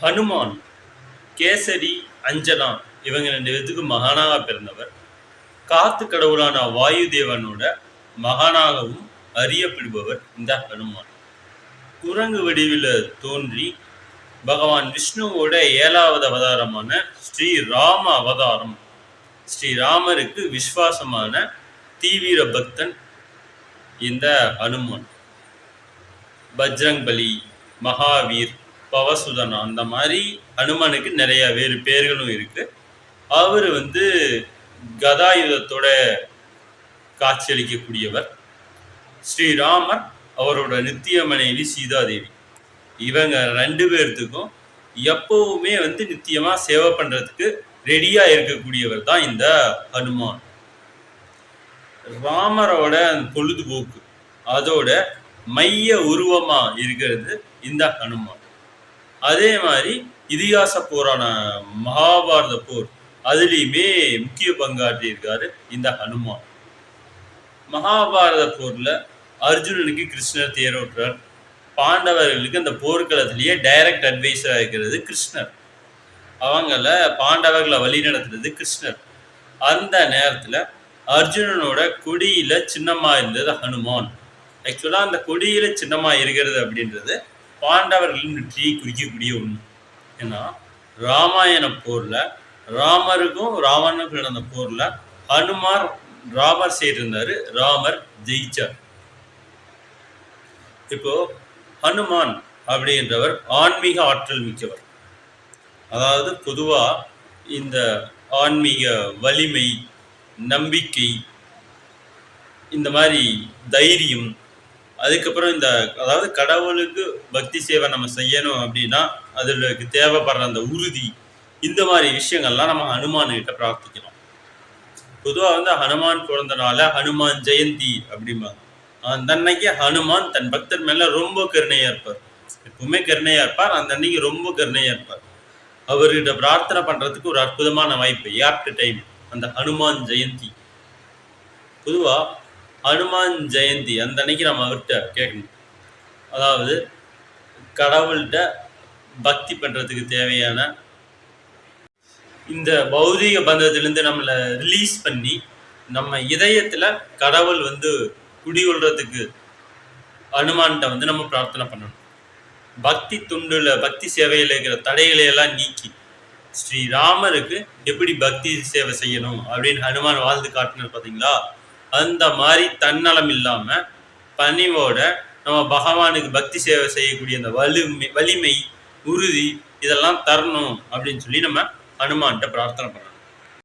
ஹனுமான் கேசரி அஞ்சனா இவங்க ரெண்டு பேத்துக்கு மகானாக பிறந்தவர். காத்து கடவுளான வாயு தேவனோட மகானாகவும் அறியப்படுபவர் இந்த ஹனுமான். குரங்கு வடிவில் தோன்றி பகவான் விஷ்ணுவோட ஏழாவது அவதாரமான ஸ்ரீ ராம அவதாரம். ஸ்ரீ ராமருக்கு விஸ்வாசமான தீவிர பக்தன் இந்த ஹனுமான். பஜ்ரங் பலி மகாவீர் பவசுதனா அந்த மாதிரி ஹனுமானுக்கு நிறைய வேறு பேர்களும் இருக்கு. அவர் வந்து கதாயுதத்தோட காட்சியளிக்கக்கூடியவர். ஸ்ரீராமர் அவரோட நித்திய மனைவி சீதாதேவி. இவங்க ரெண்டு பேர்த்துக்கும் எப்பவுமே வந்து நித்தியமாக சேவை பண்ணுறதுக்கு ரெடியாக இருக்கக்கூடியவர் தான் இந்த ஹனுமான் ராமரோட அந்த பொழுதுபோக்கு அதோட மைய உருவமாக இருக்கிறது இந்த ஹனுமான் அதே மாதிரி இதிகாச போரான மகாபாரத போர் அதுலேயுமே முக்கிய பங்காற்றி இருக்காரு இந்த ஹனுமான். மகாபாரத போர்ல அர்ஜுனனுக்கு கிருஷ்ணர் தேரோட்டுறார். பாண்டவர்களுக்கு அந்த போர்க்களத்திலேயே டைரக்ட் அட்வைஸராக இருக்கிறது கிருஷ்ணர். அவங்கள பாண்டவர்களை வழி நடத்துறது கிருஷ்ணர். அந்த நேரத்தில் அர்ஜுனனோட கொடியில சின்னமாக இருந்தது ஹனுமான். ஆக்சுவலாக அந்த கொடியில சின்னமாக இருக்கிறது அப்படின்றது பாண்டவர்களின் வெற்றியை குறிக்கக்கூடிய ஒன்று ஏன்னா ராமாயண போரில் ராமருக்கும் ராவணனுக்கும் நடந்த போரில் ஹனுமார் ராமர் செய்திருந்தார் ராமர் ஜெயிச்சார். இப்போ ஹனுமான் அப்படின்றவர் ஆன்மீக ஆற்றல் மிக்கவர். அதாவது பொதுவாக இந்த ஆன்மீக வலிமை நம்பிக்கை இந்த மாதிரி தைரியம் அதுக்கப்புறம் இந்த அதாவது கடவுளுக்கு பக்தி சேவை நம்ம செய்யணும் அப்படின்னா அதுக்கு தேவைப்படுற அந்த உறுதி இந்த மாதிரி விஷயங்கள்லாம் நம்ம ஹனுமான்கிட்ட பிரார்த்திக்கணும் பிரார்த்திக்கிறோம். பொதுவா வந்து ஹனுமான் பிறந்தனால ஹனுமான் ஜெயந்தி அப்படிம்பாங்க. அந்த அன்னைக்கு ஹனுமான் தன் பக்தர் மேல ரொம்ப கருணையா இருப்பார். எப்பவுமே கருணையா இருப்பார் அந்த அன்னைக்கு ரொம்ப கருணையா இருப்பார். அவர்கிட்ட பிரார்த்தனை பண்றதுக்கு ஒரு அற்புதமான வாய்ப்பு ஏப்ட் டைம் அந்த ஹனுமான் ஜெயந்தி. பொதுவா ஹனுமான் ஜெயந்தி அந்த அன்னைக்கு நம்ம அவர்கிட்ட கேட்கணும். அதாவது கடவுள்கிட்ட பக்தி பண்ணுறதுக்கு தேவையான இந்த பௌதிக பந்தத்திலேருந்து நம்மளை ரிலீஸ் பண்ணி நம்ம இதயத்தில் கடவுள் வந்து குடிகொள்றதுக்கு அனுமான்கிட்ட வந்து நம்ம பிரார்த்தனை பண்ணணும். பக்தி துண்டுல பக்தி சேவையில் இருக்கிற தடைகளை எல்லாம் நீக்கி ஸ்ரீராமருக்கு எப்படி பக்தி சேவை செய்யணும் அப்படின்னு ஹனுமான் வாழ்ந்து காட்டினார் பார்த்தீங்களா? அந்த மாதிரி தன்னலம் இல்லாமல் பணிவோட நம்ம பகவானுக்கு பக்தி சேவை செய்யக்கூடிய அந்த வலிமை வலிமை உறுதி இதெல்லாம் தரணும் அப்படின்னு சொல்லி நம்ம ஹனுமான்கிட்ட பிரார்த்தனை பண்ணணும்